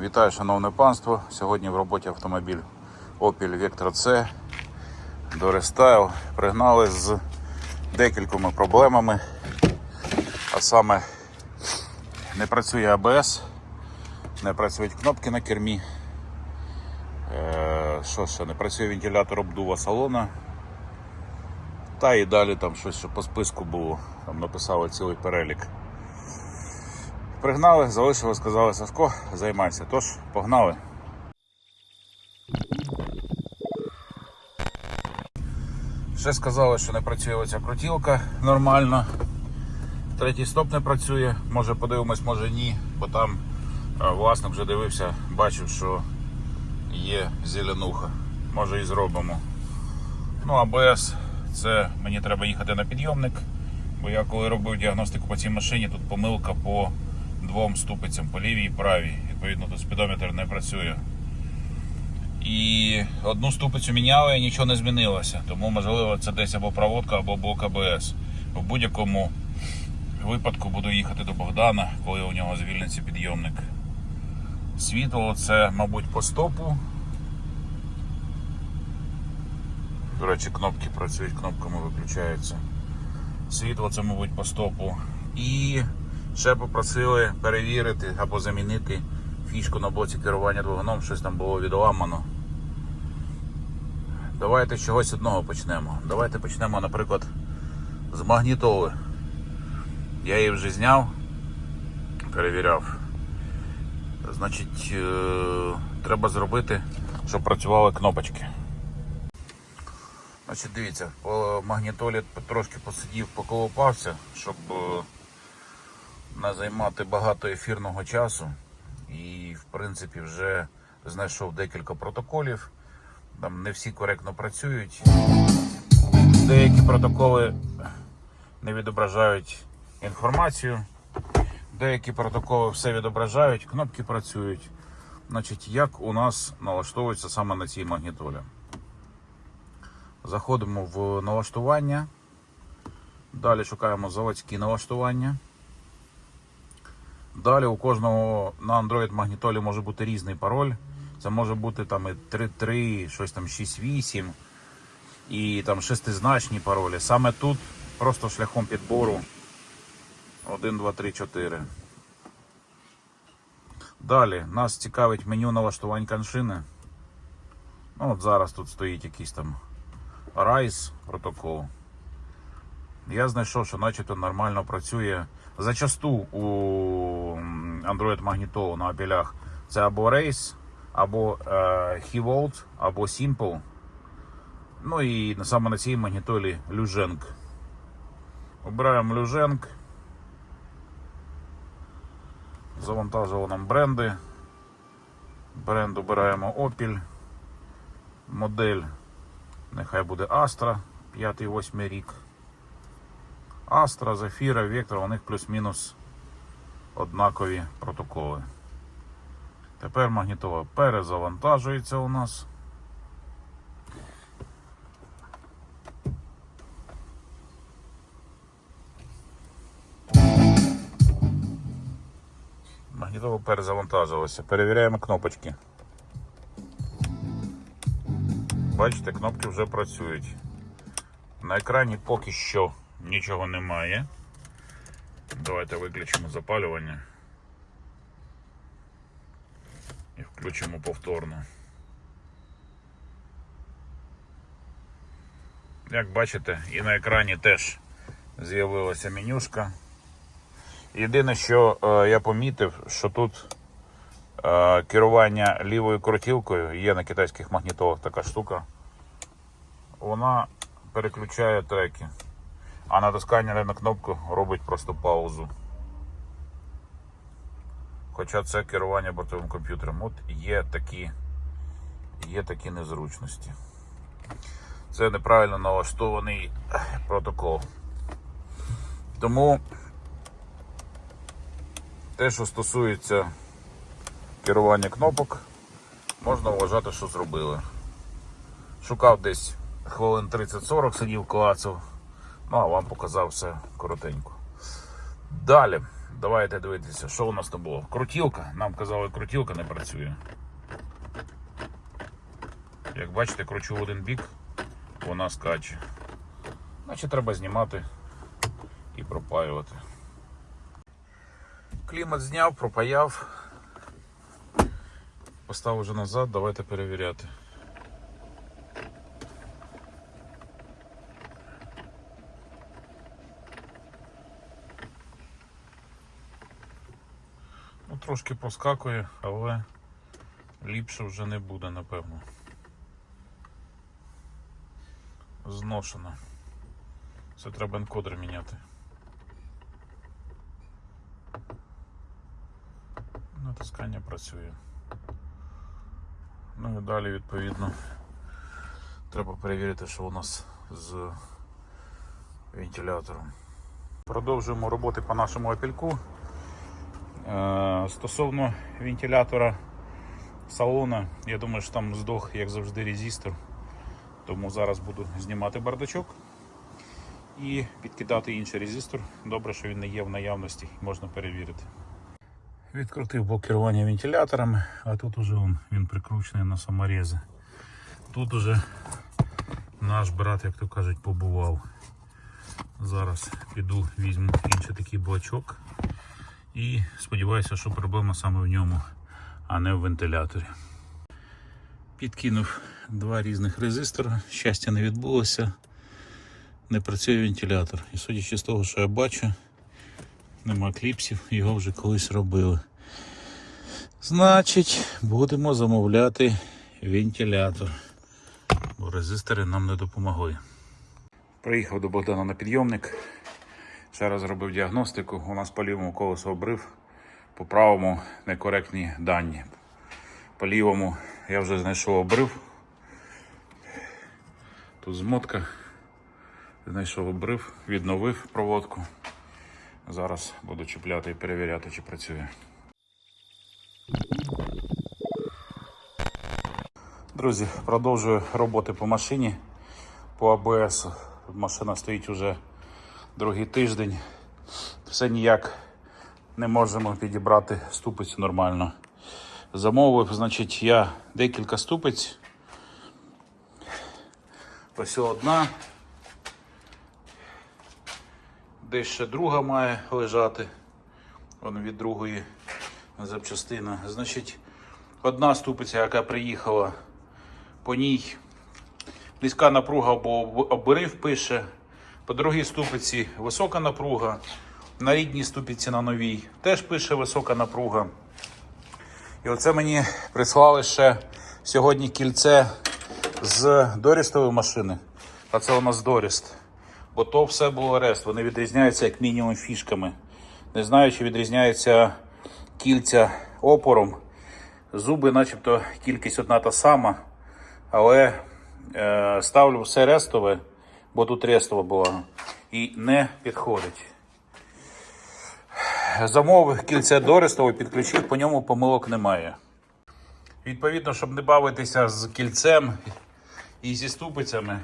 Вітаю, шановне панство. Сьогодні в роботі автомобіль Opel Vectra C до Restyle. Пригнали з декількома проблемами. А саме не працює АБС, не працюють кнопки на кермі. Е, Що ще? Не працює вентилятор обдува салона. Та і далі там щось що по списку було. Там написали цілий перелік. Пригнали, залишили, сказали Сашко, займайся. Тож, погнали. Ще сказали, що не працює оця крутілка нормально. Третій стоп не працює. Може подивимось, може ні, бо там е, власник вже дивився, бачив, що є зеленуха. Може і зробимо. Ну, АБС, це мені треба їхати на підйомник. Бо я коли робив діагностику по цій машині, тут помилка по двом ступицям, по лівій і правій. Відповідно, тут спідометр не працює. І одну ступицю міняли і нічого не змінилося. Тому можливо це десь або проводка, або блок АБС. В будь-якому випадку буду їхати до Богдана, коли у нього звільниться підйомник. Світло це, мабуть, по стопу. До речі, кнопки працюють, кнопками виключаються. Світло це, мабуть, по стопу. І ще попросили перевірити або замінити фішку на блоці керування двигуном, щось там було відламано. Давайте з чогось одного почнемо. Давайте почнемо, наприклад, з магнітоли. Я її вже зняв, перевіряв. Значить, е, треба зробити, щоб працювали кнопочки. Значить, дивіться, по магнітолі трошки посидів, поколупався, щоб е, не займати багато ефірного часу. І, в принципі, вже знайшов декілька протоколів. Там не всі коректно працюють. Деякі протоколи не відображають інформацію. Деякі протоколи все відображають, кнопки працюють. Значить, як у нас налаштовується саме на цій магнітолі? Заходимо в налаштування. Далі шукаємо заводські налаштування. Далі у кожного на Android магнітолі може бути різний пароль. Це може бути там і 3.3, щось там 6.8 і там шестизначні паролі. Саме тут просто шляхом підбору 1, 2, 3, 4. Далі нас цікавить меню налаштувань коншини. Ну, от зараз тут стоїть якийсь там RISE протокол. Я знайшов, що начебто нормально працює. Зачасту у Android магнітолу на апелях це або Race, або е, HeVolt, або Simple. Ну і саме на цій магнітолі Lugenk. Обираємо Lugenk. Завантажили нам бренди. Бренд обираємо Opel. Модель нехай буде Astra 5-8 рік. Astra, Zafira, Vectra, у них плюс-мінус однакові протоколи. Тепер магнітола перезавантажується у нас. Магнітола перезавантажилася. Перевіряємо кнопочки. Бачите, кнопки вже працюють. На екрані поки що нічого немає. Давайте виключимо запалювання і включимо повторно. Як бачите, і на екрані теж з'явилася менюшка. Єдине, що е, я помітив, що тут е, керування лівою крутілкою, є на китайських магнітолах така штука, вона переключає треки. А натискання на кнопку робить просто паузу. Хоча це керування бортовим комп'ютером. От є такі, є такі незручності. Це неправильно налаштований протокол. Тому те, що стосується керування кнопок, можна вважати, що зробили. Шукав десь хвилин 30-40, сидів клацав. Ну, а вам показав все коротенько. Далі. Давайте дивитися, що у нас там було. Крутілка. Нам казали, крутілка не працює. Як бачите, кручу в один бік, вона скаче. Значить треба знімати і пропаювати. Клімат зняв, пропаяв. Поставив вже назад, давайте перевіряти. Трошки проскакує, але ліпше вже не буде, напевно. Зношено. Це треба енкодер міняти. Натискання працює. Ну і далі, відповідно, треба перевірити, що у нас з вентилятором. Продовжуємо роботи по нашому опільку. Е, Стосовно вентилятора салона, я думаю, що там здох, як завжди, резистор. Тому зараз буду знімати бардачок і підкидати інший резистор. Добре, що він не є в наявності, можна перевірити. Відкрутив блок керування вентиляторами, а тут уже він, він прикручений на саморези. Тут уже наш брат, як то кажуть, побував. Зараз піду, візьму інший такий блочок і сподіваюся, що проблема саме в ньому, а не в вентиляторі. Підкинув два різних резистора, щастя не відбулося, не працює вентилятор. І судячи з того, що я бачу, нема кліпсів, його вже колись робили. Значить, будемо замовляти вентилятор, бо резистори нам не допомогли. Приїхав до Богдана на підйомник. Ще раз зробив діагностику. У нас по лівому колесо обрив, по правому некоректні дані. По лівому я вже знайшов обрив. Тут змотка. Знайшов обрив, відновив проводку. Зараз буду чіпляти і перевіряти, чи працює. Друзі, продовжую роботи по машині по АБС. Машина стоїть уже другий тиждень. Все ніяк не можемо підібрати ступицю нормально. Замовив, значить, я декілька ступиць. Ось одна. Десь ще друга має лежати. Вона від другої запчастина. Значить, одна ступиця, яка приїхала, по ній низька напруга, бо обрив пише. По другій ступиці висока напруга. На рідній ступиці на новій теж пише висока напруга. І оце мені прислали ще сьогодні кільце з дорістової машини. А це у нас доріст. Бо то все було рест. Вони відрізняються як мінімум фішками. Не знаю, чи відрізняються кільця опором. Зуби, начебто, кількість одна та сама. Але е, ставлю все рестове, бо тут рестова була. І не підходить. Замовив кільце дорестове, підключив, по ньому помилок немає. Відповідно, щоб не бавитися з кільцем і зі ступицями,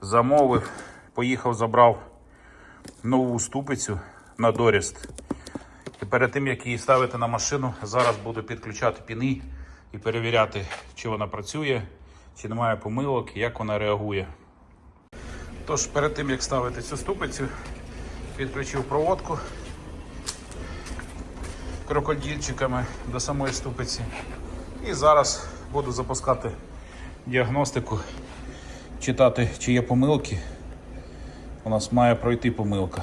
замовив, поїхав, забрав нову ступицю на доріст. І перед тим, як її ставити на машину, зараз буду підключати піни і перевіряти, чи вона працює, чи немає помилок, як вона реагує. Тож, перед тим, як ставити цю ступицю, підключив проводку крокодильчиками до самої ступиці. І зараз буду запускати діагностику, читати, чи є помилки. У нас має пройти помилка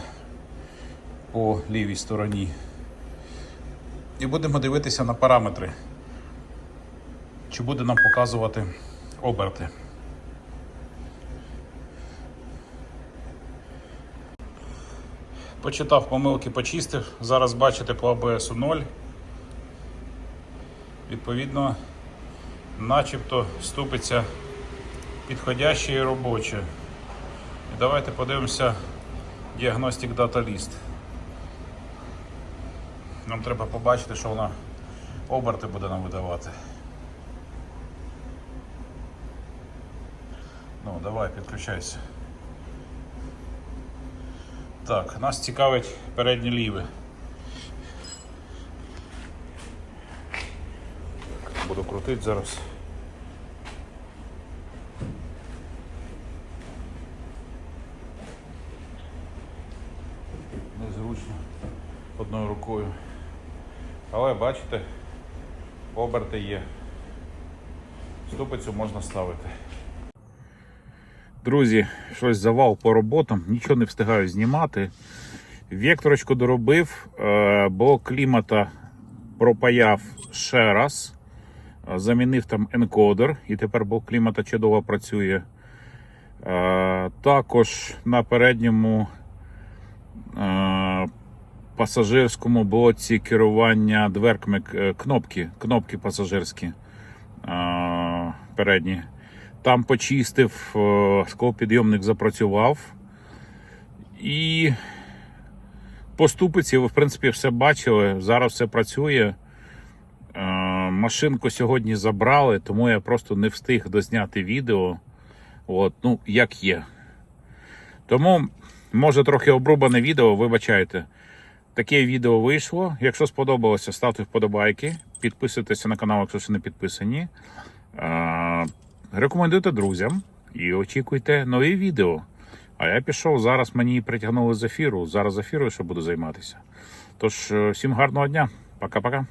по лівій стороні. І будемо дивитися на параметри, чи буде нам показувати оберти. Почитав помилки, почистив. Зараз бачите по АБС 0. Відповідно, начебто ступиться підходяще і робоче. І давайте подивимося діагностик Data List. Нам треба побачити, що вона оберти буде нам видавати. Ну, давай, підключайся. Так, нас цікавить передні ліви. Буду крутити зараз. Незручно одною рукою. Але бачите, оберти є. Ступицю можна ставити. Друзі, щось завал по роботам, нічого не встигаю знімати. Векторочку доробив, е, бо клімата пропаяв ще раз. Е, Замінив там енкодер, і тепер бо клімата чудово працює. Е, Також на передньому пасажирському блоці керування дверками кнопки, кнопки пасажирські передні. Там почистив, е, склопідйомник запрацював. І по ступиці ви, в принципі, все бачили. Зараз все працює. Е, Машинку сьогодні забрали, тому я просто не встиг дозняти відео. От, ну, як є. Тому, може, трохи обрубане відео, вибачайте. Таке відео вийшло. Якщо сподобалося, ставте вподобайки, підписуйтеся на канал, якщо ще не підписані. Рекомендуйте друзям і очікуйте нові відео. А я пішов, зараз мені притягнули з ефіру. Зараз з ефіру ще буду займатися. Тож, е, всім гарного дня. Пока-пока.